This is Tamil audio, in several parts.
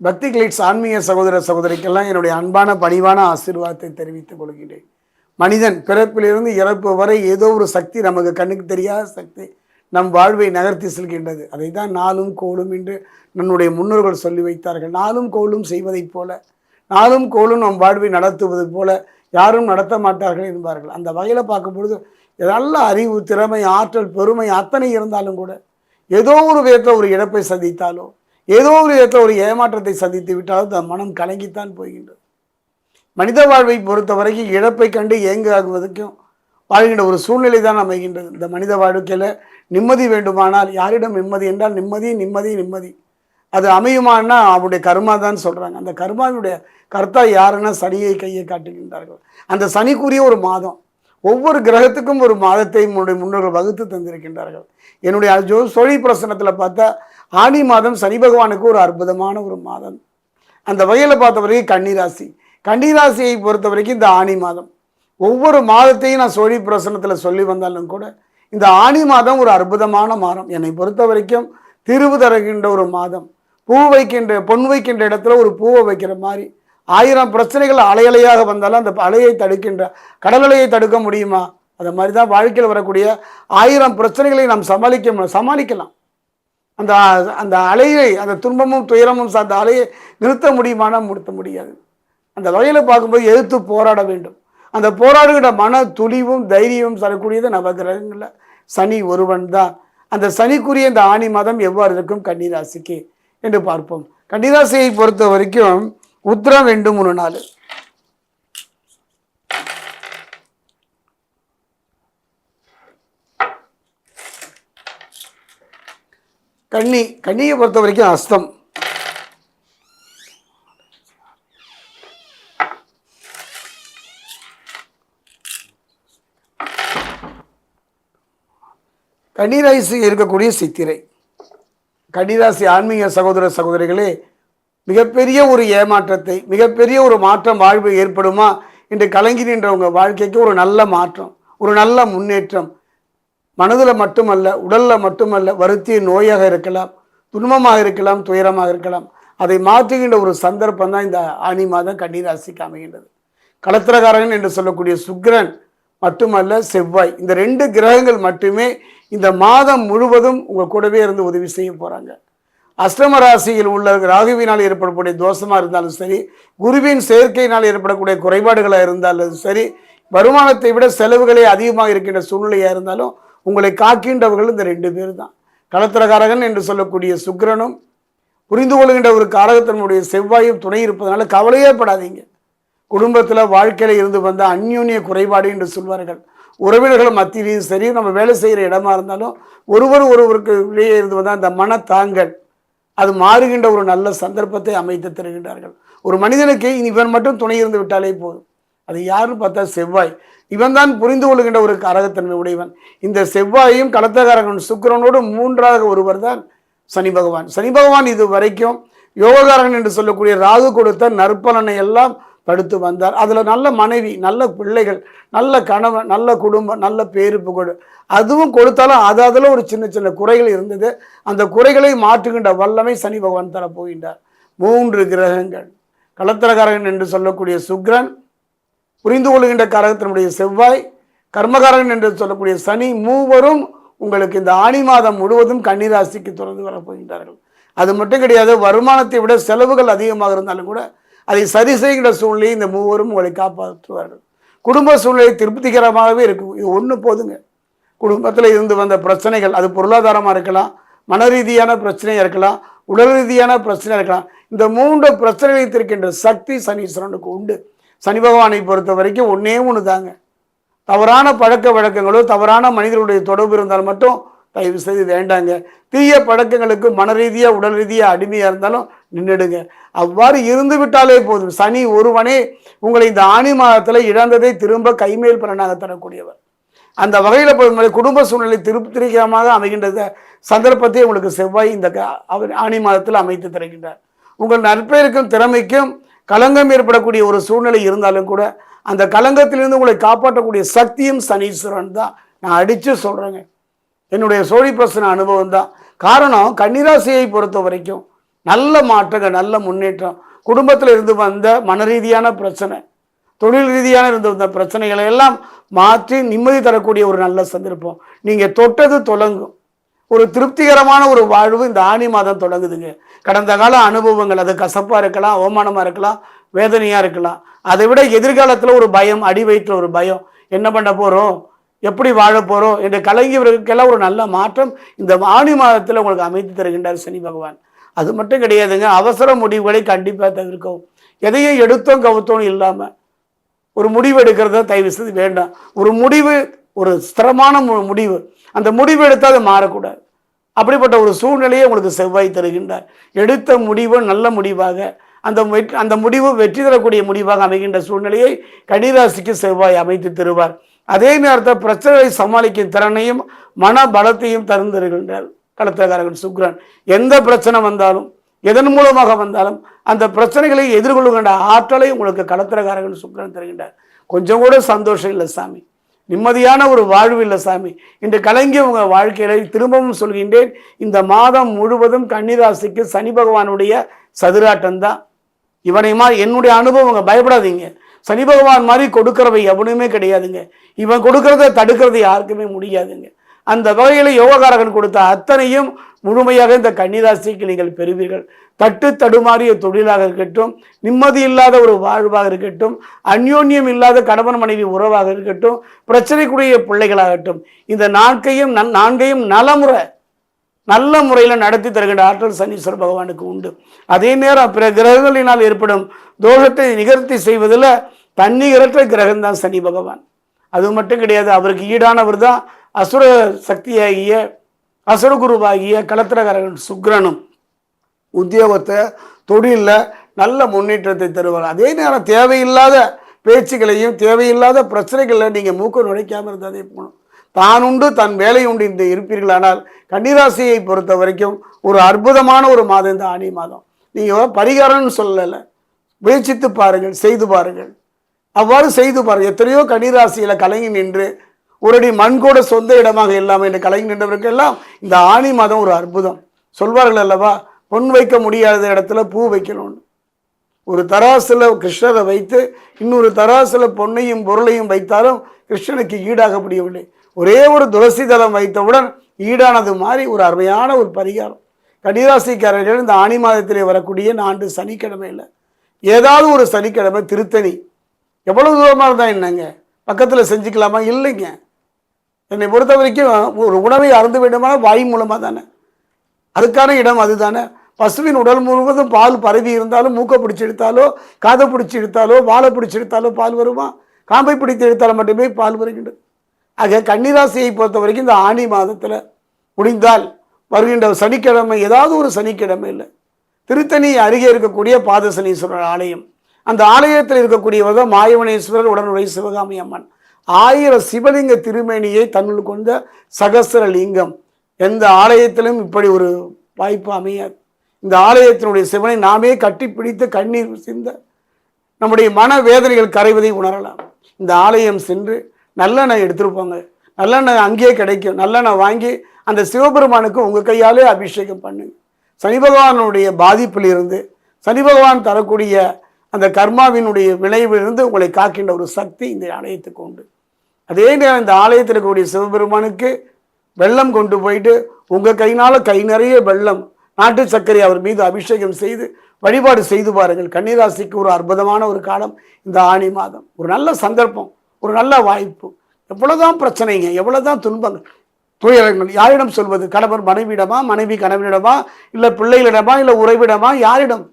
பக்தி கிளிட்ஸ் ஆன்மீக சகோதர சகோதரிக்கெல்லாம் என்னுடைய அன்பான பணிவான ஆசீர்வாதத்தை தெரிவித்துக் கொள்கிறேன் மனிதன் பிறப்பிலிருந்து இறப்பு வரை ஏதோ ஒரு சக்தி நமக்கு கண்ணுக்கு தெரியாத சக்தி நம் வாழ்வை நகர்த்தி செல்கின்றது. அதை தான் நாளும் கோலும் என்று நம்முடைய முன்னோர்கள் சொல்லி வைத்தார்கள். நாளும் கோலும் செய்வதைப் போல நாளும் கோலும் நம் வாழ்வை நடத்துவது போல யாரும் நடத்த மாட்டார்கள் என்பார்கள். அந்த வகையில் பார்க்கும்பொழுது நல்ல அறிவு திறமை ஆற்றல் பெருமை அத்தனை இருந்தாலும் கூட ஏதோ ஒரு விதத்தில் ஒரு இழப்பை சந்தித்தாலோ ஏதோ ஒரு விதத்தில் ஒரு ஏமாற்றத்தை சந்தித்து விட்டாலும் அந்த மனம் கலங்கித்தான் போகின்றது. மனித வாழ்வை பொறுத்த வரைக்கும் இழப்பை கண்டு ஏங்காகுவதற்கும் வாழ்கின்ற ஒரு சூழ்நிலை தான் அமைகின்றது. இந்த மனித வாழ்க்கையில் நிம்மதி வேண்டுமானால் யாரிடம் நிம்மதி என்றால் நிம்மதி நிம்மதி நிம்மதி. அது அமையுமான்னா அவருடைய கர்மா தான் சொல்கிறாங்க அந்த கர்மாவுடைய கர்த்தா யாருன்னா சனியை கையை காட்டுகின்றார்கள். அந்த சனிக்குரிய ஒரு மாதம். ஒவ்வொரு கிரகத்துக்கும் ஒரு மாதத்தை முன்னுடைய முன்னோர்கள் வகுத்து தந்திருக்கின்றார்கள். என்னுடைய ஜோ சொழி பிரசனத்தில் பார்த்தா ஆனி மாதம் சனி பகவானுக்கு ஒரு அற்புதமான ஒரு மாதம். அந்த வகையில் பார்த்த வரைக்கும் கன்னிராசி. கன்னிராசியை பொறுத்த வரைக்கும் இந்த ஆனி மாதம். ஒவ்வொரு மாதத்தையும் நான் சொழி பிரசனத்தில் சொல்லி வந்தாலும் கூட இந்த ஆனி மாதம் ஒரு அற்புதமான மாதம். என்னை பொறுத்த வரைக்கும் திருவு தருகின்ற ஒரு மாதம். பூ வைக்கின்ற பொன் வைக்கின்ற இடத்துல ஒரு பூவை வைக்கிற மாதிரி ஆயிரம் பிரச்சனைகள் அலையலையாக வந்தாலும் அந்த அலையை தடுக்கின்ற கடலையை தடுக்க முடியுமா? அது மாதிரி தான் வாழ்க்கையில் வரக்கூடிய ஆயிரம் பிரச்சனைகளை நாம் சமாளிக்க சமாளிக்கலாம். அந்த அந்த அலையை அந்த துன்பமும் துயரமும் சார்ந்த அலையை நிறுத்த முடியுமானா நிறுத்த முடியாது. அந்த வகையில் பார்க்கும்போது எதிர்த்து போராட வேண்டும். அந்த போராடுகிற மன துணிவும் தைரியமும் தரக்கூடியது நவகிரகங்களில் சனி ஒருவன் தான். அந்த சனிக்குரிய இந்த ஆணி மாதம் எவ்வாறு இருக்கும்? கன்னிராசிக்கு என்று பார்ப்போம். கன்னிராசியை பொறுத்த வரைக்கும் உத்திரம் ரெண்டு மூணு நாள் கன்னி கன்னியை பொறுத்த வரைக்கும் அஸ்தம். கன்னிராசி இருக்கக்கூடிய சித்திரை. கன்னிராசி ஆன்மீக சகோதர சகோதரிகளே மிகப்பெரிய ஒரு ஏமாற்றத்தை மிகப்பெரிய ஒரு மாற்றம் வாழ்வு ஏற்படுமா என்று கலங்கி நின்ற உங்கள் வாழ்க்கைக்கு ஒரு நல்ல மாற்றம் ஒரு நல்ல முன்னேற்றம். மனதில் மட்டுமல்ல உடலில் மட்டுமல்ல வருத்திய நோயாக இருக்கலாம் துன்பமாக இருக்கலாம் துயரமாக இருக்கலாம். அதை மாற்றுகின்ற ஒரு சந்தர்ப்பம் தான் இந்த ஆனி மாதம் கன்னிராசிக்கு அமைகின்றது. களத்திரகாரகன் என்று சொல்லக்கூடிய சுக்கிரன் மட்டுமல்ல செவ்வாய் இந்த ரெண்டு கிரகங்கள் மட்டுமே இந்த மாதம் முழுவதும் உங்கள் கூடவே இருந்து உதவி செய்ய போகிறாங்க அஷ்டம ராசியில் உள்ள ராகுவினால் ஏற்படக்கூடிய தோஷமாக இருந்தாலும் சரி குருவின் சேர்க்கையினால் ஏற்படக்கூடிய குறைபாடுகளாக இருந்தாலும் சரி வருமானத்தை விட செலவுகளே அதிகமாக இருக்கின்ற சூழ்நிலையாக இருந்தாலும் உங்களை காக்கின்றவர்கள் இந்த ரெண்டு பேர் தான் களத்திரகாரகன் என்று சொல்லக்கூடிய சுக்கிரனும் புரிந்து கொள்கின்ற ஒரு காரகத்தினுடைய செவ்வாயும் துணை இருப்பதனால கவலையே படாதீங்க. குடும்பத்தில் வாழ்க்கையில் இருந்து வந்த அந்யூன்ய குறைபாடு என்று சொல்வார்கள். உறவினர்கள் மத்தியிலையும் சரி நம்ம வேலை செய்கிற இடமா இருந்தாலும் ஒருவர் ஒருவருக்கு இடையே இருந்து வந்தால் அந்த மன தாங்கள் அது மாறுகின்ற ஒரு நல்ல சந்தர்ப்பத்தை அமைத்து தருகின்றார்கள். ஒரு மனிதனுக்கு இனி இவன் மட்டும் துணை இருந்து விட்டாலே போதும். அது யாருன்னு பார்த்தா செவ்வாய். இவன் தான் புரிந்து கொள்கின்ற ஒரு கரகத்தன்மை உடையவன். இந்த செவ்வாயும் களத்தகாரகன் சுக்கரனோடு மூன்றாக ஒருவர் தான் சனி பகவான். சனி பகவான் இது வரைக்கும் யோககாரகன் என்று சொல்லக்கூடிய ராகு கொடுத்த நற்பலனை எல்லாம் படுத்து வந்தார். அதில் நல்ல மனைவி நல்ல பிள்ளைகள் நல்ல கணவன் நல்ல குடும்பம் நல்ல பேருப்பு கொடு. அதுவும் கொடுத்தாலும் அது அதில் ஒரு சின்ன சின்ன குறைகள் இருந்தது. அந்த குறைகளை மாற்றுகின்ற வல்லமை சனி பகவான் தர போகின்றார். மூன்று கிரகங்கள். களத்திரகாரகன் என்று சொல்லக்கூடிய சுக்கிரன் புரிந்து கொள்கின்ற காரகத்தினுடைய செவ்வாய் கர்மகாரகன் என்று சொல்லக்கூடிய சனி மூவரும் உங்களுக்கு இந்த ஆணி மாதம் முழுவதும் கன்னிராசிக்கு தொடர்ந்து வரப்போகின்றார்கள் அது மட்டும் கிடையாது வருமானத்தை விட செலவுகள் அதிகமாக இருந்தாலும் கூட அதை சரி செய்கிற சூழ்நிலையை இந்த மூவரும் உங்களை காப்பாற்றுவார்கள். குடும்ப சூழ்நிலை திருப்திகரமாகவே இருக்கும். இது ஒன்று போதுங்க. குடும்பத்தில் இருந்து வந்த பிரச்சனைகள் அது பொருளாதாரமாக இருக்கலாம் மன ரீதியான பிரச்சனையாக இருக்கலாம் உடல் ரீதியான பிரச்சனையாக இருக்கலாம். இந்த மூன்று பிரச்சனைகளை தீர்க்கின்ற சக்தி சனீஸ்வரனுக்கு உண்டு. சனி பகவானை பொறுத்த வரைக்கும் ஒன்றே ஒன்று தாங்க தவறான பழக்க வழக்கங்களோ தவறான மனிதர்களுடைய தொடர்பு இருந்தால் மட்டும் தயவு செய்து வேண்டாங்க. தீய பழக்கங்களுக்கு மன ரீதியாக உடல் ரீதியாக அடிமையாக இருந்தாலும் நின்றுடுங்க அவ்வாறு இருந்து விட்டாலே போதும். சனி ஒருவனே உங்களை இந்த ஆணி மாதத்தில் இழந்ததை திரும்ப கைமேல் பலனாக தரக்கூடியவர். அந்த வகையில் பொறுத்தவரை குடும்ப சூழ்நிலை திருப்திகரமாக அமைகின்ற சந்தர்ப்பத்தை உங்களுக்கு செவ்வாய் இந்த அவர் ஆணி மாதத்தில் அமைத்து தருகின்றார். உங்கள் நற்பெயருக்கும் திறமைக்கும் களங்கம் ஏற்படக்கூடிய ஒரு சூழ்நிலை இருந்தாலும் கூட அந்த களங்கத்திலிருந்து உங்களை காப்பாற்றக்கூடிய சக்தியும் சனீஸ்வரன் தான். நான் அடித்து சொல்கிறேங்க என்னுடைய சோழி பிரசன அனுபவம் தான். காரணம் கன்னிராசியை பொறுத்த வரைக்கும் நல்ல மாற்றங்கள் நல்ல முன்னேற்றம். குடும்பத்தில் இருந்து வந்த மன ரீதியான பிரச்சனை தொழில் ரீதியான இருந்து வந்த பிரச்சனைகளை எல்லாம் மாற்றி நிம்மதி தரக்கூடிய ஒரு நல்ல சந்தர்ப்பம். நீங்கள் தொட்டது தொடங்கும் ஒரு திருப்திகரமான ஒரு வாழ்வு இந்த ஆணி மாதம் தொடங்குதுங்க. கடந்த கால அனுபவங்கள் அது கசப்பாக இருக்கலாம் அவமானமாக இருக்கலாம் வேதனையாக இருக்கலாம். அதை விட எதிர்காலத்தில் ஒரு பயம் அடி வயிற்றில் ஒரு பயம். என்ன பண்ண போகிறோம் எப்படி வாழ போகிறோம் என்று கலங்கியவர்களுக்கெல்லாம் ஒரு நல்ல மாற்றம் இந்த ஆணி மாதத்தில் உங்களுக்கு அமைத்து தருகின்றார் சனி பகவான். அது மட்டும் கிடையாதுங்க. அவசர முடிவுகளை கண்டிப்பாக தவிர்க்கவும். எதையும் எடுத்தோம் கவுத்தோம் இல்லாமல் ஒரு முடிவு எடுக்கிறத தயவு செய்து வேண்டாம். ஒரு முடிவு ஒரு ஸ்திரமான மு- முடிவு. அந்த முடிவு எடுத்தால் அது மாறக்கூடாது. அப்படிப்பட்ட ஒரு சூழ்நிலையை உங்களுக்கு செவ்வாய் தருகின்றார். எடுத்த முடிவு நல்ல முடிவாக அந்த வெற்றி அந்த முடிவு வெற்றி தரக்கூடிய முடிவாக அமைகின்ற சூழ்நிலையை கன்னிராசிக்கு செவ்வாய் அமைத்து தருவார். அதே நேரத்தில் பிரச்சனைகளை சமாளிக்கும் திறனையும் மன பலத்தையும் தருந்திருக்கின்றார் கடத்தகாரர்கள் சுக்ரன். எந்த பிரச்சனை வந்தாலும் எதன் மூலமாக வந்தாலும் அந்த பிரச்சனைகளை எதிர்கொள்ளுகின்ற ஆற்றலை உங்களுக்கு கடத்திரகாரகன் சுக்ரன் தருகின்றார். கொஞ்சம் கூட சந்தோஷம் இல்லை சாமி. நிம்மதியான ஒரு வாழ்வு இல்லை சாமி. இன்று கலங்கிய உங்கள் வாழ்க்கையில திரும்பவும் சொல்கின்றேன் இந்த மாதம் முழுவதும் கன்னிராசிக்கு சனி பகவானுடைய சதுராட்டம் தான். இவனை மாதிரி என்னுடைய அனுபவம் பயப்படாதீங்க. சனி பகவான் மாதிரி கொடுக்கிறவை எவனுமே கிடையாதுங்க. இவன் கொடுக்கறத தடுக்கிறது யாருக்குமே முடியாதுங்க. அந்த வகையில் யோககாரகன் கொடுத்த அத்தனையும் முழுமையாக இந்த கன்னிராசிக்கு நீங்கள் பெறுவீர்கள். தட்டு தடுமாறிய தொழிலாக இருக்கட்டும் நிம்மதி இல்லாத ஒரு வாழ்வாக இருக்கட்டும் அந்யோன்யம் இல்லாத கணவன் மனைவி உறவாக இருக்கட்டும் பிரச்சனைக்குரிய பிள்ளைகளாகட்டும் இந்த நான்கையும் நன் நான்கையும் நலமுறை நல்ல முறையில் நடத்தி தருகின்ற ஆற்றல் சனீஸ்வர பகவானுக்கு உண்டு. அதே நேரம் பிற கிரகங்களினால் ஏற்படும் தோஷத்தை நிகழ்த்தி செய்வதில் தன்னிகரற்ற கிரகம்தான் சனி பகவான். அது மட்டும் கிடையாது அவருக்கு ஈடானவர் தான் அசுர சக்தியாகிய அசுரகுருவாகிய களத்திரகரகன் சுக்ரனும் உத்தியோகத்தை தொழிலில் நல்ல முன்னேற்றத்தை தருவார். அதே நேரம் தேவையில்லாத பேச்சுகளையும் தேவையில்லாத பிரச்சனைகளில் நீங்கள் மூக்க நுழைக்காமல் இருந்ததே போகணும் தான் உண்டு தன் வேலை உண்டு இந்த இருப்பீர்களானால் கன்னிராசியை பொறுத்த வரைக்கும் ஒரு அற்புதமான ஒரு மாதம் இந்த ஆணி மாதம். நீங்கள் பரிகாரம்னு சொல்லலை. முயற்சித்து பாருங்கள் செய்து பாருங்கள். அவ்வாறு செய்து பாருங்கள். எத்தனையோ கன்னிராசியில் கலங்கி நின்று ஒருடி மண் கூட சொந்த இடமாக இல்லாமல் என்று கலங்கி நின்றவருக்கெல்லாம் இந்த ஆணி மதம் ஒரு அற்புதம். சொல்வார்கள் அல்லவா? பொன் வைக்க முடியாத இடத்துல பூ வைக்கணும்னு. ஒரு தராசில் கிருஷ்ணரை வைத்து இன்னொரு தராசில் பொன்னையும் பொருளையும் வைத்தாலும் கிருஷ்ணனுக்கு ஈடாக முடியவில்லை ஒரே ஒரு துளசி தளம் வைத்தவுடன் ஈடானது மாதிரி ஒரு அருமையான ஒரு பரிகாரம். கன்னிராசிக்காரர்கள் இந்த ஆணி மாதத்திலே வரக்கூடிய நான்கு ஆண்டு சனிக்கிழமையில் ஏதாவது ஒரு சனிக்கிழமை திருத்தணி. எவ்வளவு தூரமாக இருந்தால் என்னங்க? பக்கத்தில் செஞ்சுக்கலாமா? இல்லைங்க. என்னை பொறுத்த வரைக்கும் ஒரு உணவை அருந்து வேண்டுமானால் வாய் மூலமாக தானே. அதுக்கான இடம் அதுதானே. பசுவின் உடல் முழுவதும் பால் பரவி இருந்தாலும் மூக்கை பிடிச்சி இழுத்தாலோ காதை பிடிச்சி இழுத்தாலோ வாழை பிடிச்சி இழுத்தாலோ பால் வருமா? காம்பை பிடித்து இழுத்தால் மட்டுமே பால் வருகின்றது ஆக கன்னிராசியை பொறுத்த வரைக்கும் இந்த ஆணி மாதத்தில் முடிந்தால் வருகின்ற சனிக்கிழமை ஏதாவது ஒரு சனிக்கிழமை இல்லை. திருத்தணி அருகே இருக்கக்கூடிய பாதசனீஸ்வரர் ஆலயம். அந்த ஆலயத்தில் இருக்கக்கூடியவர் தான் மாயவனேஸ்வரர் உடனுரை சிவகாமி அம்மன். ஆயிரம் சிவலிங்க திருமேனியை தன்னுள் கொண்ட சகஸ்ர லிங்கம். எந்த ஆலயத்திலும் இப்படி ஒரு வாய்ப்பு அமையாது. இந்த ஆலயத்தினுடைய சிவனை நாமே கட்டிப்பிடித்து கண்ணீர் சிந்த நம்முடைய மன வேதனைகள் கரைவதை உணரலாம். இந்த ஆலயம் சென்று நல்லெண்ணெய் எடுத்துருப்பாங்க நல்லெண்ணெய் அங்கேயே கிடைக்கும். நல்லெண்ணெய் வாங்கி அந்த சிவபெருமானுக்கு உங்கள் கையாலே அபிஷேகம் பண்ணுங்க சனி பகவானுடைய பாதிப்பில் இருந்து சனி பகவான் தரக்கூடிய அந்த கர்மாவினுடைய விளைவிலிருந்து உங்களை காக்கின்ற ஒரு சக்தி இந்த ஆலயத்துக்கு உண்டு. அதே நேரம் இந்த ஆலயத்தில் இருக்கக்கூடிய சிவபெருமானுக்கு வெள்ளம் கொண்டு போயிட்டு உங்கள் கையினால் கை நிறைய வெள்ளம் நாட்டு சர்க்கரை அவர் மீது அபிஷேகம் செய்து வழிபாடு செய்து பாருங்கள். கன்னிராசிக்கு ஒரு அற்புதமான ஒரு காலம் இந்த ஆணி மாதம். ஒரு நல்ல சந்தர்ப்பம் ஒரு நல்ல வாய்ப்பு. எவ்வளோதான் பிரச்சனைங்க எவ்வளோதான் துன்பங்கள். துயரங்கள் யாரிடம் சொல்வது? கணவர் மனைவியிடமா மனைவி கணவனிடமா இல்லை பிள்ளைகளிடமா இல்லை உறவிடமா யாரிடம்?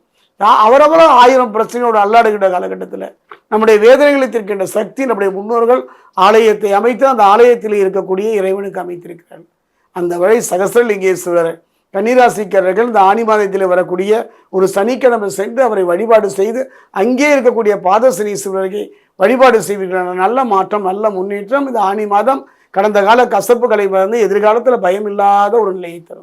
யா- அவரவரோ ஆயிரம் பிரச்சனையோடு அல்லாடுகின்ற காலகட்டத்தில் நம்முடைய வேதனைகளை தீர்க்கின்ற சக்தி நம்முடைய முன்னோர்கள் ஆலயத்தை அமைத்து அந்த ஆலயத்தில் இருக்கக்கூடிய இறைவனுக்கு அமைத்திருக்கிறார்கள். அந்த வழி சகசரலிங்கேஸ்வரர் கன்னிராசிக்காரர்கள் இந்த ஆணி மாதத்தில் வரக்கூடிய ஒரு சனிக்கிழமை சென்று அவரை வழிபாடு செய்து அங்கே இருக்கக்கூடிய பாதசனீஸ்வரரை வழிபாடு செய்வீர்கள் நல்ல மாற்றம் நல்ல முன்னேற்றம். இந்த ஆணி மாதம் கடந்த கால கசப்புகளை வந்து எதிர்காலத்தில் பயம் இல்லாத ஒரு நிலையை தரும்.